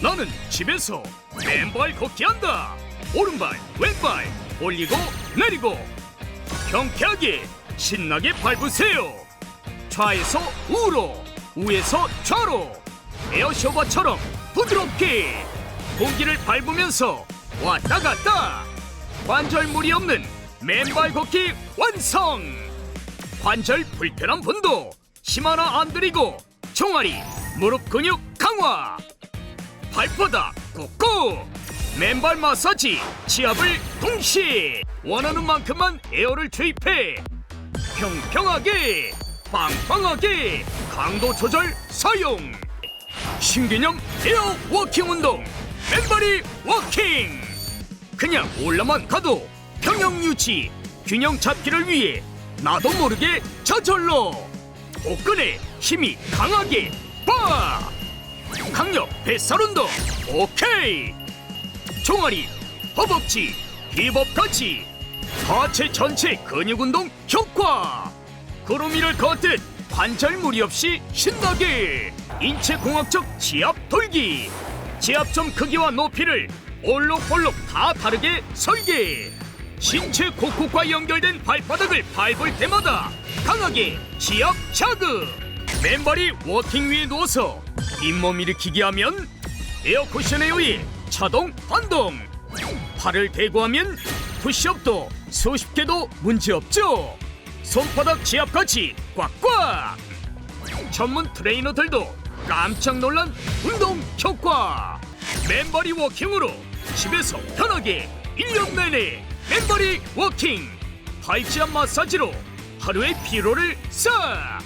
나는 집에서 맨발 걷기 한다. 오른발, 왼발 올리고 내리고 경쾌하게 신나게 밟으세요. 좌에서 우로, 우에서 좌로 에어쇼바처럼 부드럽게 공기를 밟으면서 왔다 갔다 관절물이 없는 맨발 걷기 완성. 관절 불편한 분도 힘 하나 안 들이고 종아리, 무릎 근육 강화. 발바닥 꾹꾹 맨발 마사지 치압을 동시에 원하는 만큼만 에어를 투입해. 평평하게 빵빵하게 강도 조절 사용. 신개념 에어 워킹 운동 맨발이 워킹. 그냥 올라만 가도 평형 유지 균형 잡기를 위해 나도 모르게 저절로. 복근에 힘이 강하게 빠 강력 뱃살 운동. 오케이. 종아리 허벅지 힙업까지 하체 전체 근육 운동 효과. 구름 위를 걷듯 관절 무리 없이 신나게 인체 공학적 지압 돌기. 지압점 크기와 높이를 올록볼록 다 다르게 설계. 신체 곳곳과 연결된 발바닥을 밟을 때마다 강하게 지압 자극. 맨발이 워킹 위에 누워서 잇몸 일으키기 하면 에어 쿠션에 의해 자동 반동. 팔을 대고 하면 푸시업도 수십 개도 문제없죠. 손바닥 지압까지 꽉꽉. 전문 트레이너들도 깜짝 놀란 운동 효과. 맨발이 워킹으로 집에서 편하게 1년 내내 맨발이 워킹. 팔지압 마사지로 하루의 피로를 싹